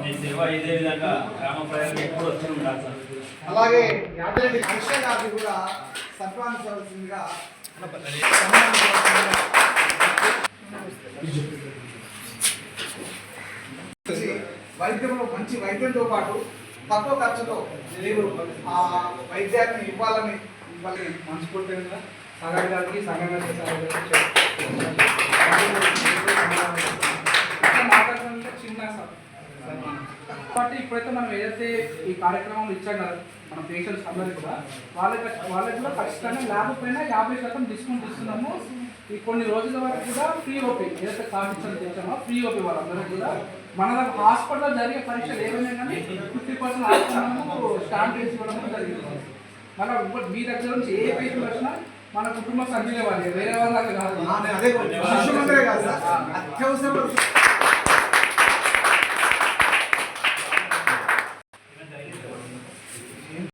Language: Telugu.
మీ సేవ ఇదే విధంగా గ్రామ ప్రజలకు ఎప్పుడు వచ్చి ఉంటారు సార్? అలాగే యాదరెడ్డి హర్ష గారిని కూడా సత్వాన్సవలసిందిగా వైద్యంలో మంచి వైద్యంతో పాటు తక్కువ ఖర్చుతో మీరు ఆ వైద్యాన్ని ఇవ్వాలని ఇవ్వాలి మనస్ఫూర్తిగా సాగర్ గారికి సాగర్ మాట్లాడుతుంటే చిన్న కాబట్టి ఇప్పుడైతే మనం ఏదైతే ఈ కార్యక్రమం ఇచ్చాం కదా మన పేషెంట్స్ అందరికి కూడా వాళ్ళకి వాళ్ళకి కూడా ఖచ్చితంగా ల్యాబ్ పైన యాభై శాతం డిస్కౌంట్ ఇస్తున్నాము. ఈ కొన్ని రోజుల వరకు కూడా ఫ్రీ ఓపీ ఏదైతే కార్డు తెచ్చామో ఫ్రీ ఓపీ వాళ్ళందరూ కూడా మన హాస్పిటల్లో జరిగే పరీక్షలు ఏమైనా కానీ ఫిఫ్టీ పర్సెంట్ హాస్పిటల్ స్టాండ్ చేసి ఇవ్వడం జరిగింది. మన మీ దగ్గర నుంచి ఏ పేషెంట్ వచ్చినా మన కుటుంబ సభ్యులే వాళ్ళు వేరే వాళ్ళకి కాదు. అదే శిశు మందిరే కాదు సార్. అత్యవసర